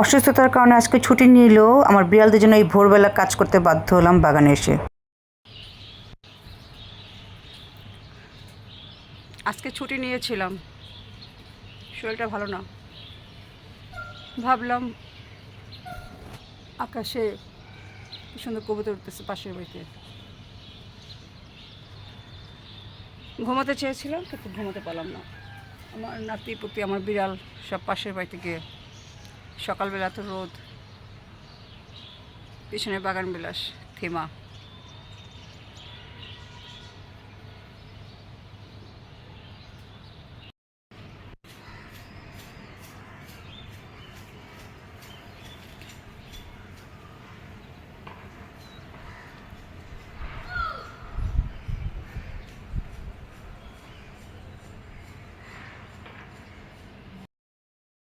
অসুস্থতার কারণে আজকে ছুটি নিলেও আমার বিড়ালদের জন্য এই ভোরবেলা কাজ করতে বাধ্য হলাম বাগানে এসে। আজকে ছুটি নিয়েছিলাম। শরীরটা ভালো না। ভাবলাম আকাশে সুন্দর কবিতা উঠতেছে পাশের বাড়িতে। ঘুমাতে চেয়েছিলাম, কিন্তু ঘুমাতে পারলাম না। আমার নাতি পুতি আমার বিড়াল সব পাশের বাড়িতে গিয়ে সকালবেলা তো রোদ পিছনে বাগান বিলাস থিমা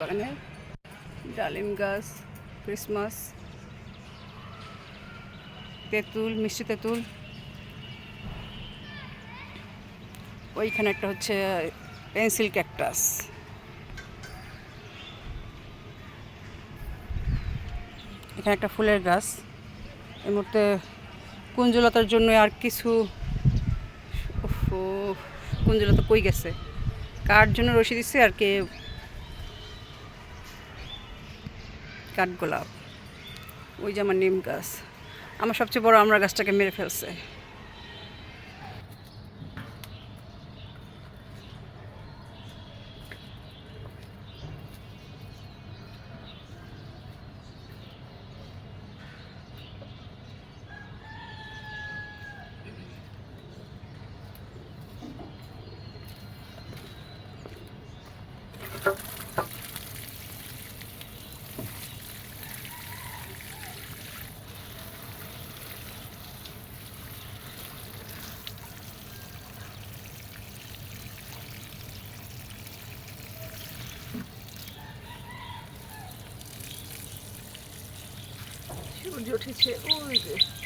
বাগানে ডালিম গাছ, ক্রিসমাস, তেঁতুল, মিষ্টি তেঁতুল। ওইখানে একটা হচ্ছে পেন্সিল ক্যাকটাস। এখানে একটা ফুলের গাছ। এর মধ্যে কুঞ্জলতার জন্য আর কিছু কুঞ্জলতা কই গেছে? কার জন্য রশি দিচ্ছে আর কে কাঠগোলাপ। ওই যে আমার নিম গাছ। আমার সবচেয়ে বড় আমরা গাছটাকে মেরে ফেলছে। সূর্য উঠেছে ওই যে সবাই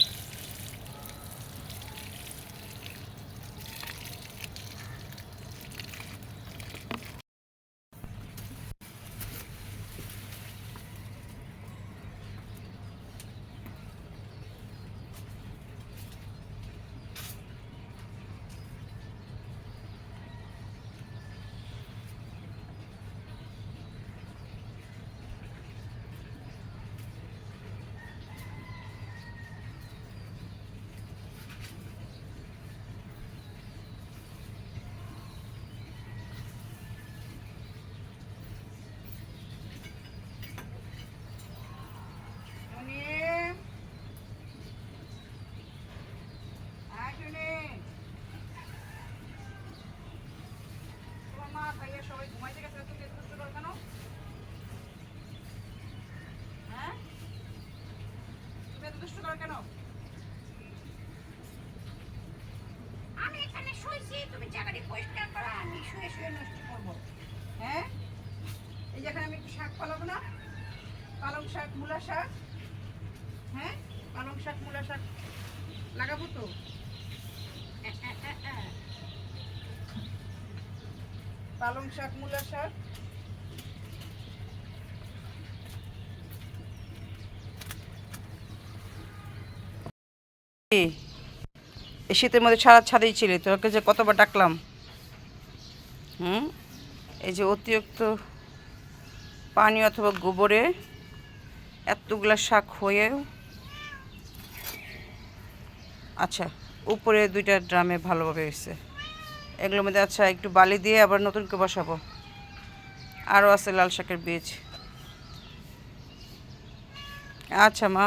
করব হ্যাঁ? এই যে এখানে আমি একটু শাক পালাবো না? পালং শাক, মূলা শাক। হ্যাঁ? পালং শাক, মূলা শাক লাগাবো তো? পালং শাক, মূলা শাক। শীতের মধ্যে সারা ছাদেই ছিলে, তোকে যে কতবার ডাকলাম। হুম? এই যে অতিরিক্ত পানি অথবা গোবরে এতগুলা শাক হয়েও আচ্ছা উপরে দুইটা ড্রামে ভালোভাবে হয়েছে। এগুলোর মধ্যে আচ্ছা একটু বালি দিয়ে আবার নতুন করে বসাবো। আরও আছে লাল শাকের বীজ। আচ্ছা মা।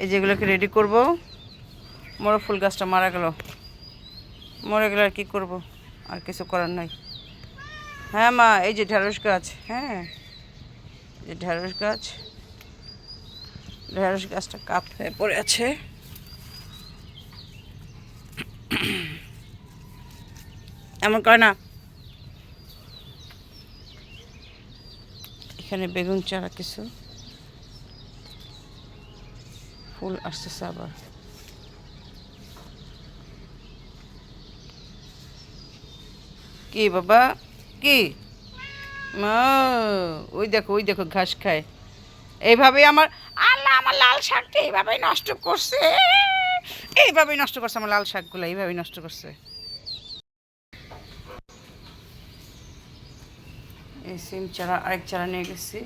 এই যেগুলোকে রেডি করব মোরো ফুল গাছটা মারা গেল। মরে গেলে আর কী করব? আর কিছু করার নাই। হ্যাঁ মা, এই যে ঢেঁড়স গাছ হ্যাঁ। যে ঢেঁড়স গাছ, ঢেঁড়স গাছটা কাপ হয়ে পড়ে আছে। এমন করে না। এখানে বেগুন চারা কিছু। ফুল আসতেছে আবার। কি বাবা? কি? ওই দেখো ওই দেখো, ঘাস খায়। এইভাবে আমার আল্লাহ, আমার লাল শাকটা এইভাবেই নষ্ট করছে। এইভাবেই নষ্ট করছে আমার লাল শাকগুলো, এইভাবেই নষ্ট করছে। এই সিম চারা, আরেক চারা নিয়ে গেছি।